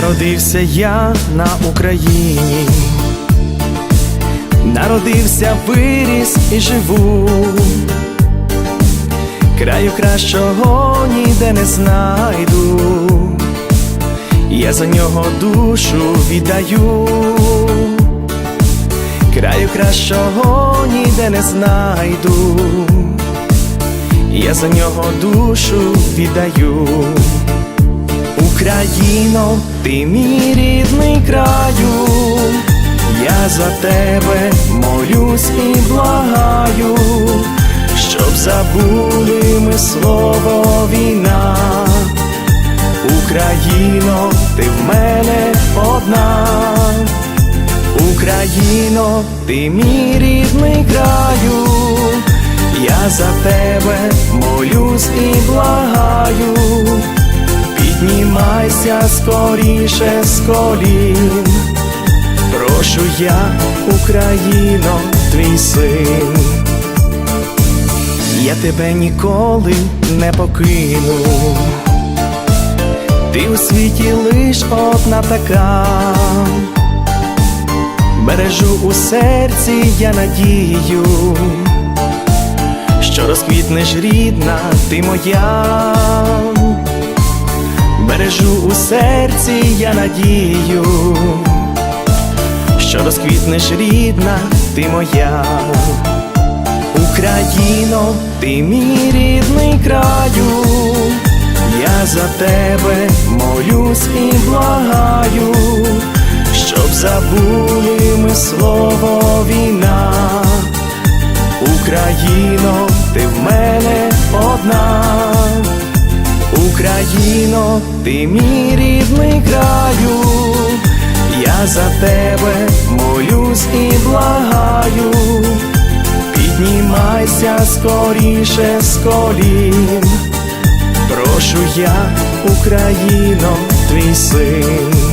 Народився я на Україні, народився, виріс і живу. Краю кращого ніде не знайду, я за нього душу віддаю, краю кращого ніде не знайду, я за нього душу віддаю. Україно, ти мій рідний краю, я за тебе молюсь і благаю, щоб забули ми слово війна. Україно, ти в мене одна, Україно, ти мій рідний краю, я за тебе молюсь і благаю. Піднімайся скоріше з колін, прошу я, Україно, твій син, я тебе ніколи не покину, ти у світі лиш одна така, бережу у серці я надію, що розквітнеш рідна, ти моя бережу у серці я надію, що розквітнеш рідна, ти моя, Україно, ти мій рідний краю, я за тебе молюсь і благаю, щоб забули ми слово війна, Україно, ти в мене Україно, ти мій рідний краю, я за тебе молюсь і благаю, піднімайся скоріше з колін, прошу я, Україно, твій син.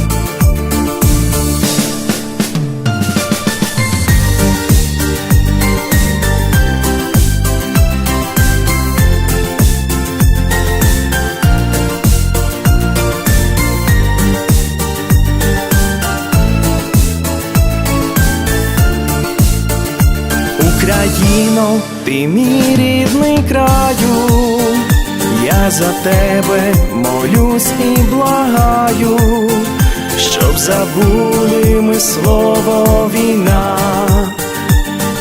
Україно, ти мій рідний краю, я за тебе молюсь і благаю, щоб забули ми слово війна.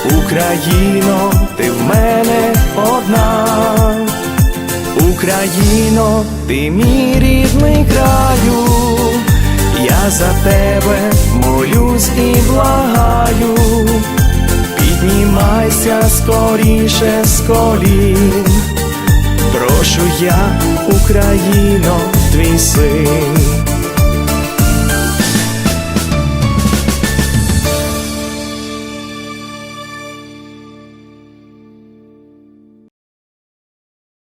Україно, ти в мене одна, Україно, ти мій рідний краю, я за тебе молюсь і благаю. Скоріше з колін, прошу я, Україно, твій син.